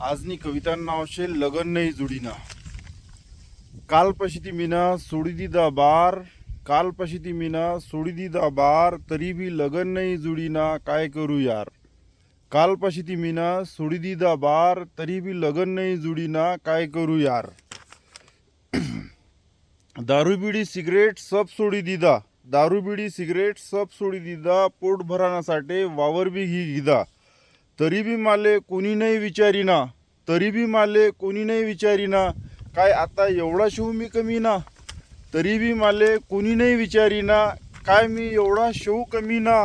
આજની કવિતાનું નામ છે લગન નહીં જોડીના કાલ પછીથી મીના છોડી દીધા બાર કાલ પછીથી મીના છોડી દીધા બાર તરી બી લગન નહીં જોડીના કાય કરું યાર કાલ પછીથી મીના છોડી દીધા બાર તરી બી લગન નહીં જોડીના કાય કરું યાર દારૂ બીડી સિગરેટ સબ સોડી દીધા દારૂ બીડી સિગરેટ સબ सोडी દીધા पोट भराण्यासाठी वावर बी घी घेदा तरी बी माले कोणी नाही विचारीना तरी बी माले कोणी नाही विचारीना. काय आता एवढा शिव मी कमी ना तरी बी माले कोणी नाही विचारीना. काय मी एवढा शिव कमी ना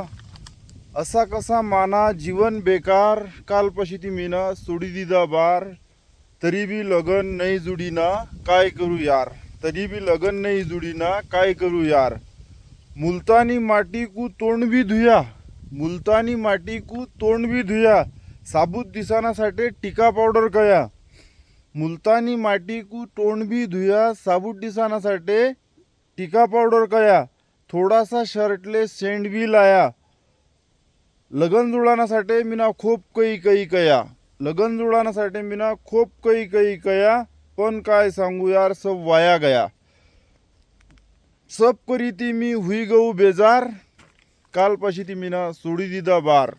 असा कसा माना जीवन बेकार. कालपाशी ती मीना सोडी दिदा बार तरी बी लगन नाही जुडीना. काय करू यार? तरी बी लगन नाही जुडीना. काय करू यार? मुलतानी माटी कू तोंड बी धुया. मुलतानी माटी कु तोंड भी धुया साबूत दिसानासाठी टिका पावडर कया. मुलतानी माटी कु तोंड भी धुया साबूत दिसानासाठी टिका पावडर कया. थोडासा शर्टले सेंड भी लाया. लगन जुळानासाठी मीना खूप कई कई कया. लगन जुळानासाठी मीना खूप कई कई कया. पण काय सांगू यार सब वाया गया. सब करी ती मी हुई गऊ बेजार. कालपाशी ती मीना सोडी दिदा बार.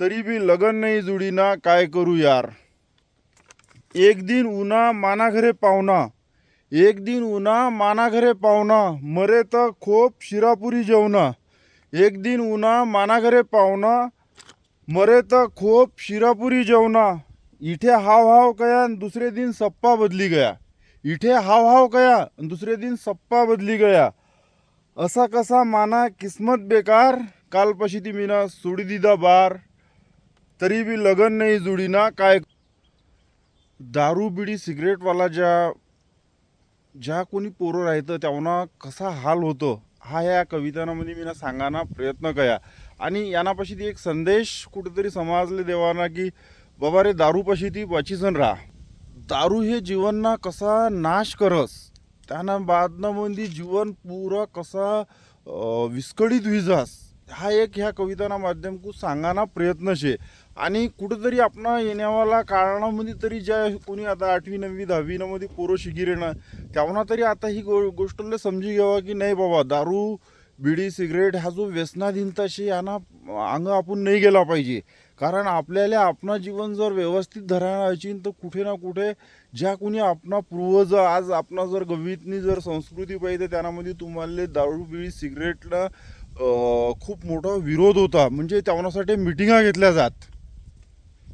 तरी बी लगन नाही जुडीना काय करू यार? एक दिन उन्हा माना घरे पाहुणा एक दिन उन्हा माना घरे पाहुणा मरे तर खोप शिरापुरी जेवणा एक दिन उन्हा मानाघरे पाहुणा मरे तर खोप शिरापुरी जेवणा इथे हाव हाव कया दुसरे दिन सप्पा बदली गया. इथे हाव हाव कया दुसरे दिन सप्पा बदली गया. असा कसा माना किस्मत बेकार कालपाशी ती मीना सोडी दिदा बार तरी बी लगन नाही जुडीना काय. दारू बिडी सिगरेटवाला ज्या ज्या कोणी पोरं राहतं त्यांना कसा हाल होतो हा या कवितांमध्ये मी ना सांगाना प्रयत्न कया. आणि यानापाशी ती एक संदेश कुठेतरी समाजले देवाना की बाबा रे दारूपाशी ती वाचीसन राहा. दारू हे जीवनना कसा नाश करस त्यानं बादनामध्ये जीवन पुरं कसा विस्कळीत विजास हा एक ह्या कविताना माध्यमकू सांगाना प्रयत्न शे आणि कुठंतरी आपण येण्यावाला कारणामध्ये तरी ज्या कोणी आता आठवी नववी दहावीनमध्ये पोरं शिगिरे ना तेव्हा तरी आता ही गो गोष्टले समजी घ्यावा की नाही बाबा दारू बिडी सिगरेट हा जो व्यसनाधीनताशी यांना अंग आपण नाही गेला पाहिजे. कारण आपल्याला आपणा जीवन जर व्यवस्थित धरायची तर कुठे ना कुठे ज्या कोणी आपणा पूर्वज आज आपणा जर गवितनी जर संस्कृती पाहिजे त्यामध्ये तुम्हाला दारू बिडी सिगरेटला खूप मोठा विरोध होता. म्हणजे त्यासाठी मिटिंगा घेतल्या जात.